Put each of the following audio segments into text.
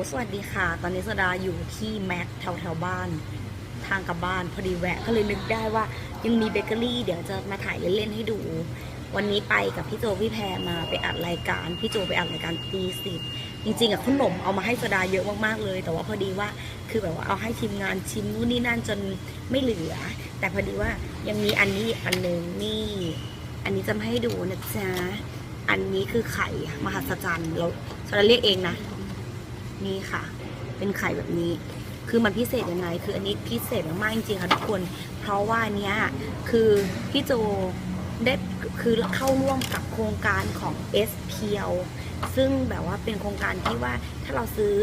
สวัสดีค่ะ ตอนนี้สดาอยู่ที่แม็กแถวแถวบ้าน ทางกลับบ้านพอดีแวะก็เลยนึกได้ว่ายังมีเบเกอรี่เดี๋ยวจะมาถ่ายเล่นๆให้ดู วันนี้ไปกับพี่โจพี่แพรมาไปอัดรายการ พี่โจไปอัดรายการตีสิบจริงๆอะขนมเอามาให้สดาเยอะมากๆเลย แต่ว่าพอดีว่าคือแบบว่าเอาให้ทีมงานชิมนู่นนี่นั่นจนไม่เหลือ แต่พอดีว่ายังมีอันนี้อันหนึ่งนี่ อันนี้จะมาให้ดูนะจ๊ะอันนี้คือไข่มหัศจรรย์เราสดาเรียกเองนะ นี่ค่ะ เป็นไข่แบบนี้ คือมันพิเศษยังไง คืออันนี้พิเศษมากๆจริงๆค่ะทุกคน เพราะว่าเนี้ยคือพี่โจได้คือเข้าร่วมกับโครงการของ s p l ซึ่งแบบว่าเป็นโครงการที่ว่าถ้าเราซื้อ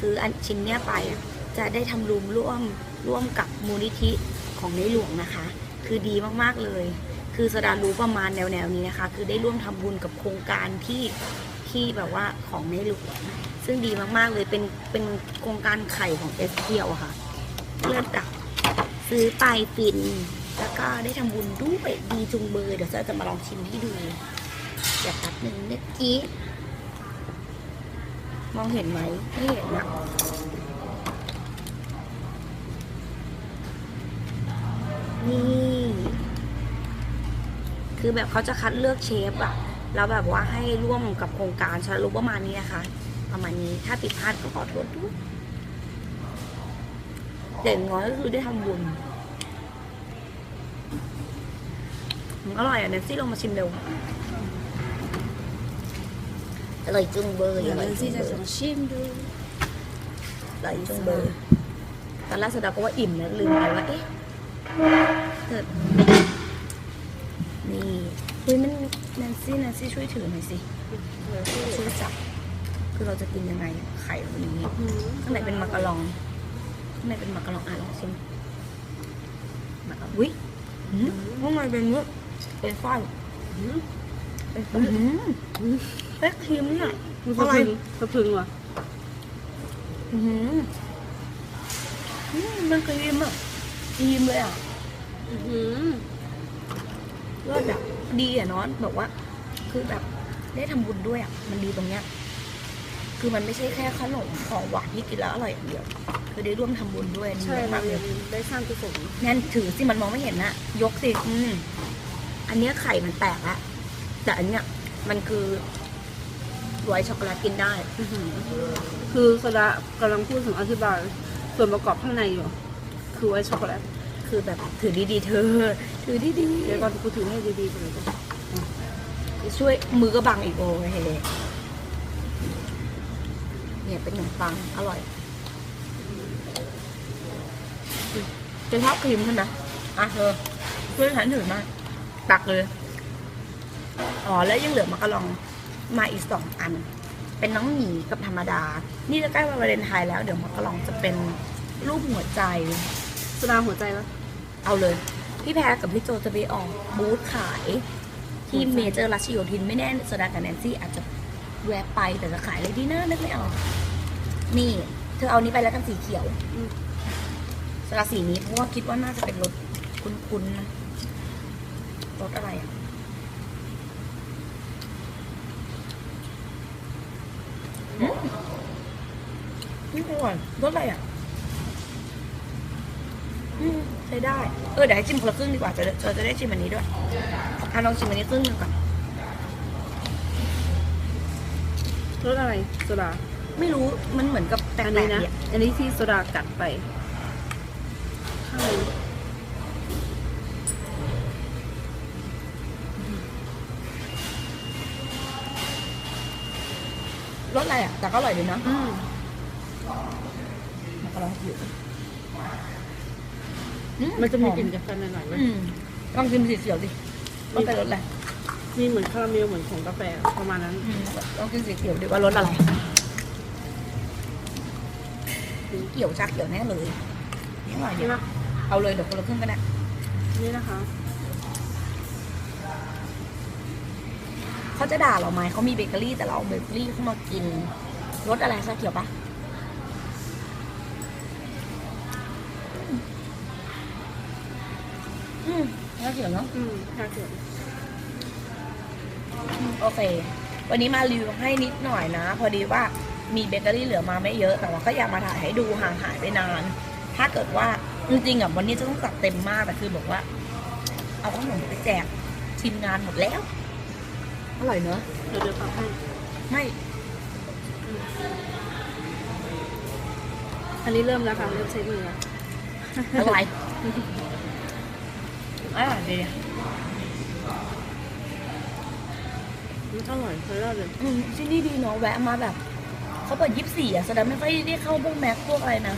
ซื้ออันชิ้นเนี้ยไปอะจะได้ทำรูมร่วมร่วมกับมูลนิธิของในหลวงนะคะ คือดีมากๆเลย คือสดารู้ประมาณแนวๆนี้นะคะ คือได้ร่วมทำบุญกับโครงการที่ ที่แบบว่าของในหลวงซึ่งดีมากๆเลยเป็นเป็นโครงการไข่ของเอสเพียวค่ะเลิศอะซื้อไปฟิน แล้วก็ได้ทำบุญด้วยดีจุงเบยเดี๋ยวจะมาลองชิมให้ดูเดี๋ยวแป๊บหนึ่งเมื่อกี้มองเห็นไหมไม่เห็นนะนี่ คือแบบเขาจะคัดเลือกเชฟอะ แล้วแบบว่าให้ร่วมกับโครงการชาลุประมาณนี้นะคะ ประมาณนี้ถ้าผิดพลาดก็ขอโทษด้วยแต่อย่างน้อยก็คือได้ทำบุญอืมอร่อยอะเนนซี่ลองมาชิมเร็วอร่อยจุงเบยอร่อยจุงเบยชิมดูอร่อยจุงเบยตอนแรกสุดาก็ว่าอิ่มนะลืมไปว่าเอ๊ะเกิดนี่ เฮ้ยมันแนนซี่แนนซี่ช่วยถือหน่อยสิช่วยจับ คือเราจะกินยังไงไข่แบบนี้ข้างในเป็นมักกะลองข้างในเป็นมักกะลองอะลองชิมมักกะวิข้างในเป็นเนื้อเป็นไส้เป็นไส้เฮ้ยครีมเนี่ยมันอสะร่อยพึงสะพึงว่ะอื้อหืออืมมันครีมอะครีมเลยอะอื้อ หือเลิศอะดีอะเนาะแบบว่า คือแบบได้ทำบุญด้วยอะมันดีตรงเนี้ย คือมันไม่ใช่แค่ขนมของหวานที่กินแล้วอร่อยอย่างเดียว คือได้ร่วมทำบุญด้วยใช่ดีเรามากเลยได้สร้างกุศลนั่นถือสิมันมองไม่เห็นนะยกสิอืมอันเนี้ยไข่มันแตกละแต่อันเนี้ยมันคือไวท์ช็อกโกแลตกินได้อื้อหือคือสดากำลังพูดถึงอธิบายส่วนประกอบข้างในอยู่ คือไว้ช็อกโกแลต คือแบบถือดีๆเธอ ถือดีๆเดี๋ยวก่อนกูถือให้ดีๆไปเลยช่วยมือก็บังอีกโอ้ยเนี่ยเป็นขนมปังอร่อยจะชอบครีมใช่ไหมอะเธอช่วยฉันถือมากตักเลย อ๋อแล้วยังเหลือมักกะลองมาอีกสองอัน เป็นน้องหมีกับธรรมดา นี่จะใกล้วันวาเลนไทน์แล้ว เดี๋ยวมักกะลองจะเป็นรูปหัวใจสดาหัวใจแล้ว เอาเลย พี่แพรกับพี่โจจะไปออกบูธขายที่เมเจอร์รัชโยธินไม่แน่สดากับแนนซี่อาจจะแวะไปแต่จะขายอะไรดีนะนึกไม่ออกนี่ เธอเอานี้ไปแล้วกันสีเขียวอืมสดาสีนี้เพราะว่าคิดว่าน่าจะเป็นรถคุ้นๆนะรถอะไรอะอืมนี่อร่อยรสอะไรอะ ใช้ได้ เออเดี๋ยวให้ชิมคนละครึ่งดีกว่าจะได้จะได้ชิมอันนี้ด้วยอะลองชิมอันนี้ครึ่งหนึงก่อนรสอะไรโซดาไม่รู้มันเหมือนกับแตกอันๆนี้นะดีอะอันนี้ที่โซดากัดไปข้างในรสอะไรอะแต่ก็อร่อยดีนะอืมมันก็ลองชิม มันจะมีหอกลิ่นกาแฟหน่อยๆไหมอืมลองชิมสีเขียวดิว่าเป็นรสอะไรมีเหมือนคาราเมลเหมือนของกาแฟประมาณนั้นอืมลองชิมสีเขียวดิว่ารสอะไรสีเขียวชักเขียวแน่เลยนี่อร่อยดีใช่ไหมเอาเลยเดี๋ยวคนละครึ่งก็ได้นี่นะคะเขาจะด่าเราไหมเขามีเบเกอรี่แต่เราเอาเบเกอรี่เข้ามากินรสอะไรชาเขียวปะ อืมชาเขียวเนาะอืมชาเขียวโอเค วันนี้มารีวิวให้นิดหน่อยนะ พอดีว่ามีเบเกอรี่เหลือมาไม่เยอะ แต่ว่าก็อยากมาถ่ายให้ดูห่างหายไปนาน ถ้าเกิดว่าจริงๆอะวันนี้จะต้องจัดเต็มมากแต่คือบอกว่า เอาขนมไปแจกทีมงานหมดแล้ว อร่อยเนอะเดี๋ยวเดี๋ยวปรับให้ ไม่ อันนี้เริ่มแล้วค่ะเริ่มใช้มือแล้วอร่อย อร่อยดีอืมอร่อยเคยรอดเลยอืมที่นี่ดีเนาะแวะมาแบบเขาเปิดยี่สิบสี่อะแสดงไม่ค่อยได้เข้าพวกแม็กพวกอะไรนะ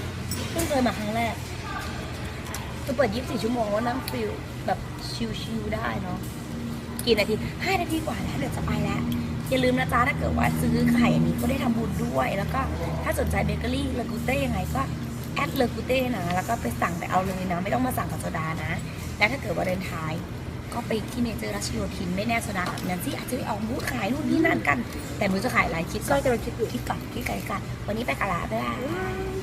เพิ่งเคยมาครั้งแรกจะเปิดยี่สิบสี่ชั่วโมงว่านั่งฟิลแบบชิลๆได้เนาะกี่นาทีห้านาทีกว่าแล้วเดี๋ยวจะไปแล้วอย่าลืมนะจ๊ะถ้าเกิดว่าซื้อไข่อันนี้ก็ได้ทำบุญด้วย แล้วก็ถ้าสนใจเบเกอรี่เลกูเต้ยังไงก็แอดเลกูเต้นะแล้วก็ไปสั่งไปเอาเลยนะ ไม่ต้องมาสั่งกับโซดานะ และถ้าเกิดว่าเดินท้ายก็ไปที่เมเจอร์รัชโยธินไม่แน่โซดากับนันซี่อาจจะไปออกบูธขายนู่นนี่นั่นกัน แต่ไมึงจะขายอะไรคิดก็ก่อนกำลังคิดอยู่คิดก่อนคิดก่อนคิดก่อนวันนี้ไปกะลาบ๊ายบาย